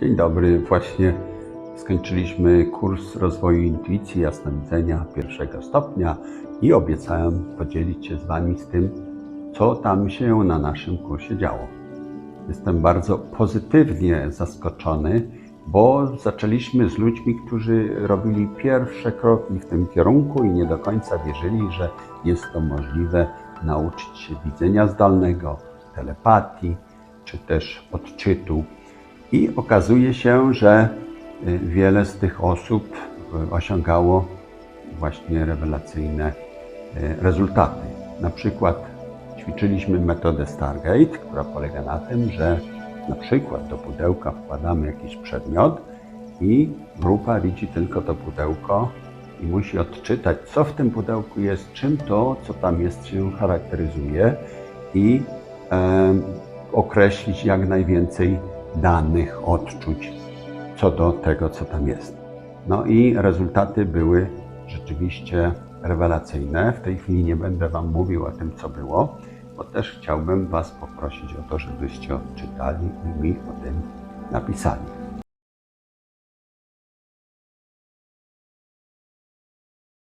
Dzień dobry. Właśnie skończyliśmy kurs rozwoju intuicji jasnowidzenia pierwszego stopnia i obiecałem podzielić się z Wami z tym, co tam się na naszym kursie działo. Jestem bardzo pozytywnie zaskoczony, bo zaczęliśmy z ludźmi, którzy robili pierwsze kroki w tym kierunku i nie do końca wierzyli, że jest to możliwe nauczyć się widzenia zdalnego, telepatii czy też odczytu. I okazuje się, że y, wiele z tych osób y, osiągało właśnie rewelacyjne y, rezultaty. Na przykład ćwiczyliśmy metodę Stargate, która polega na tym, że na przykład do pudełka wkładamy jakiś przedmiot i grupa widzi tylko to pudełko i musi odczytać, co w tym pudełku jest, czym to, co tam jest, się charakteryzuje i em, określić jak najwięcej danych, odczuć co do tego, co tam jest. No i rezultaty były rzeczywiście rewelacyjne. W tej chwili nie będę Wam mówił o tym, co było, bo też chciałbym Was poprosić o to, żebyście odczytali i mi o tym napisali.